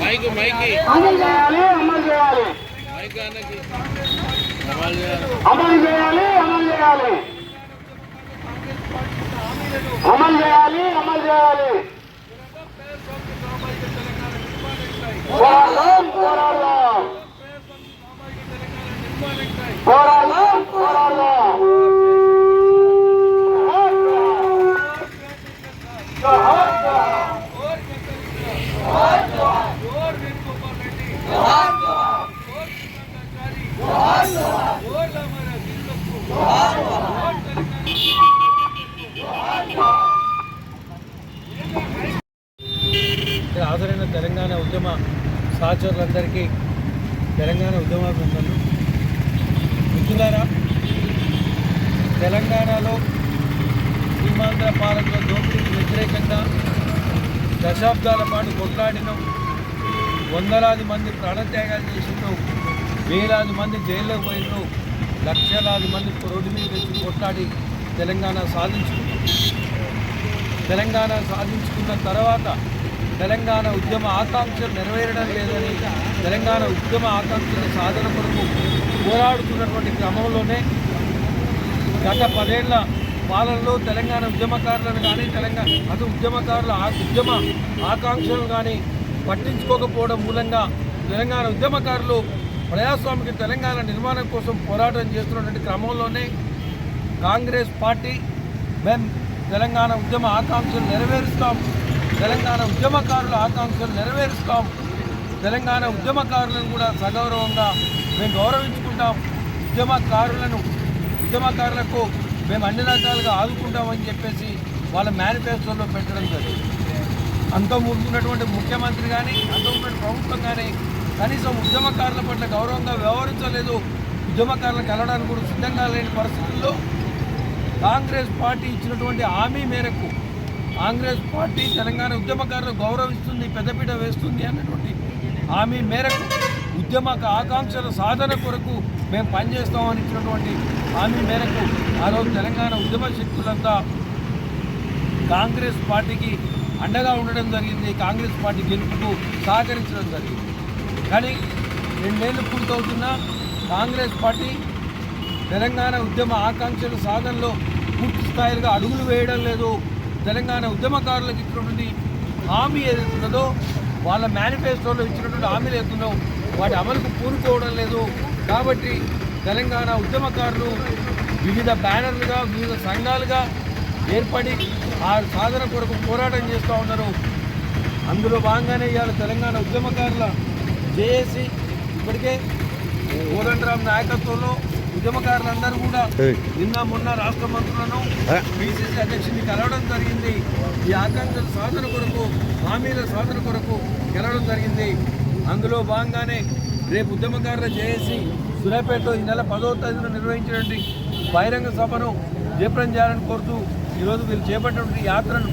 Mic mic. అమలు చేయాలి అమలు చేయాలి. అమలు చేయాలి. అమలు చేయాలి అమలు చేయాలి. అమలు చేయాలి. తెలంగాణ ఉద్యమ సహచరులందరికీ తెలంగాణ ఉద్యమాభినందనలు మిత్రులారా తెలంగాణలో సీమాంధ్ర పాలకుల దోపిడీకి వ్యతిరేకంగా దశాబ్దాల పాటు కొట్లాడిన వందలాది మంది ప్రాణత్యాగాలు చేసిండ్రు వేలాది మంది జైల్లో పోయినరు లక్షలాది మంది రోడ్డు మీద వచ్చి కొట్లాడి తెలంగాణ సాధించుకున్నారు. తెలంగాణ సాధించుకున్న తర్వాత తెలంగాణ ఉద్యమ ఆకాంక్షలు నెరవేరడం లేదని తెలంగాణ ఉద్యమ ఆకాంక్షల సాధన కొరకు పోరాడుతున్నటువంటి క్రమంలోనే గత పదేళ్ళ పాలనలో తెలంగాణ ఉద్యమకారులను కానీ తెలంగాణ అటు ఉద్యమకారుల ఆ ఉద్యమ ఆకాంక్షలు కానీ పట్టించుకోకపోవడం మూలంగా తెలంగాణ ఉద్యమకారులు ప్రజాస్వామిక తెలంగాణ నిర్మాణం కోసం పోరాటం చేస్తున్నటువంటి క్రమంలోనే కాంగ్రెస్ పార్టీ మేము తెలంగాణ ఉద్యమ ఆకాంక్షలు నెరవేరుస్తాం తెలంగాణ ఉద్యమకారుల ఆకాంక్షలు నెరవేరుస్తాం. తెలంగాణ ఉద్యమకారులను కూడా సగౌరవంగా మేము గౌరవించుకుంటాం. ఉద్యమకారులను ఉద్యమకారులకు మేము అన్ని రకాలుగా ఆదుకుంటామని చెప్పేసి వాళ్ళ మేనిఫెస్టోలో పెట్టడం జరిగింది. అంత ముందున్నటువంటి ముఖ్యమంత్రి కానీ అంత ఉన్నటువంటి ప్రభుత్వం కానీ కనీసం ఉద్యమకారుల పట్ల గౌరవంగా వ్యవహరించలేదు. ఉద్యమకారులకు వెళ్ళడానికి కూడా సిద్ధంగా లేని పరిస్థితుల్లో కాంగ్రెస్ పార్టీ ఇచ్చినటువంటి హామీ మేరకు కాంగ్రెస్ పార్టీ తెలంగాణ ఉద్యమకారులు గౌరవిస్తుంది పెద్దపీట వేస్తుంది అన్నటువంటి హామీ మేరకు ఉద్యమ ఆకాంక్షల సాధన కొరకు మేము పనిచేస్తామని ఇచ్చినటువంటి హామీ మేరకు ఆ రోజు తెలంగాణ ఉద్యమ శక్తులంతా కాంగ్రెస్ పార్టీకి అండగా ఉండడం జరిగింది కాంగ్రెస్ పార్టీ గెలుపుకు సహకరించడం జరిగింది. కానీ రెండేళ్ళు పూర్తవుతున్నా కాంగ్రెస్ పార్టీ తెలంగాణ ఉద్యమ ఆకాంక్షల సాధనలో పూర్తి స్థాయిగా అడుగులు వేయడం లేదు. తెలంగాణ ఉద్యమకారులకు ఇచ్చినటువంటి హామీ ఏదైతున్నదో వాళ్ళ మేనిఫెస్టోలో ఇచ్చినటువంటి హామీలు ఏదైతుందో వాటి అమలుకు పూనుకోవడం లేదు. కాబట్టి తెలంగాణ ఉద్యమకారులు వివిధ బ్యానర్లుగా వివిధ సంఘాలుగా ఏర్పడి ఆ సాధన కొరకు పోరాటం చేస్తూ ఉన్నారు. అందులో భాగంగానే ఇవాళ తెలంగాణ ఉద్యమకారుల జేఏసీ ఇప్పటికే కోదండరామ్ నాయకత్వంలో ఉద్యమకారులందరూ కూడా నిన్న మొన్న రాష్ట్ర మంత్రులను బీసీసీ అధ్యక్షుడిని కలవడం జరిగింది. ఈ ఆకాంక్షల సాధన కొరకు హామీల సాధన కొరకు కలవడం జరిగింది. అందులో భాగంగానే రేపు ఉద్యమకారుల జేఏసీ సూర్యాపేటలో ఈ నెల పదో తేదీన నిర్వహించినటువంటి బహిరంగ సభను జయప్రం చేయాలని కోరుతూ ఈరోజు వీళ్ళు చేపట్టినటువంటి యాత్రను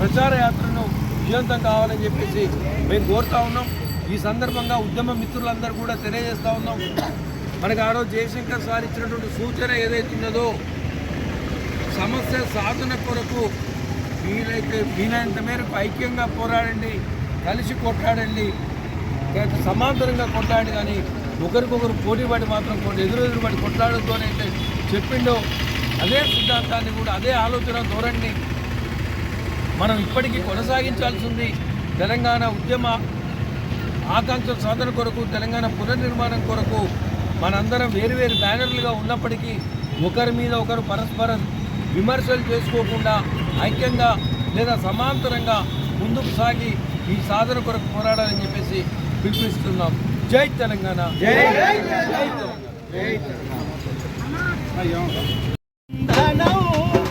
ప్రచార యాత్రను విజయవంతం కావాలని చెప్పేసి మేము కోరుతా ఉన్నాం. ఈ సందర్భంగా ఉద్యమ మిత్రులందరూ కూడా తెలియజేస్తూ ఉన్నాం. మనకు ఆ జయశంకర్ సార్ ఇచ్చినటువంటి సూచన ఏదైతే ఉన్నదో సమస్య సాధన కొరకు వీలైతే వీలైనంత మేరకు ఐక్యంగా పోరాడండి కలిసి కొట్లాడండి లేకపోతే సమాంతరంగా కొట్లాడి కానీ ఒకరికొకరు పోటీ పడి మాత్రం కొన్ని ఎదురెదురు పడి కొట్లాడుతూనైతే చెప్పిండో అదే సిద్ధాంతాన్ని కూడా అదే ఆలోచన ధోరణిని మనం ఇప్పటికీ కొనసాగించాల్సింది తెలంగాణ ఉద్యమ ఆకాంక్షల సాధన కొరకు తెలంగాణ పునర్నిర్మాణం కొరకు మనందరం వేరు వేరు బ్యానర్లుగా ఉన్నప్పటికీ ఒకరి మీద ఒకరు పరస్పర విమర్శలు చేసుకోకుండా ఐక్యంగా లేదా సమాంతరంగా ముందుకు సాగి ఈ సాధన కొరకు పోరాడాలని చెప్పేసి పిలుపునిస్తున్నాం. జై తెలంగాణ. జై తెలంగాణ.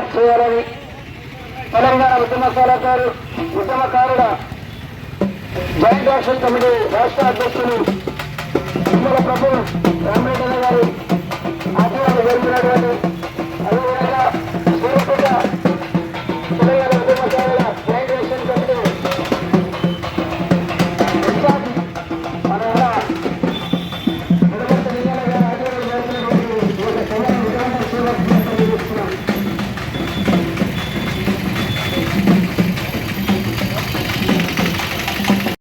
ఏర్పాటు చేయాలని తెలంగాణ ఉద్యమ కళాకారు ఉద్యమకారుల జాయింట్ యాక్షన్ కమిటీ రాష్ట్ర అధ్యక్షులు తుమ్మల ప్రభు రామరెడ్డి గారి ఆశీర్వాదం జరిగినటువంటి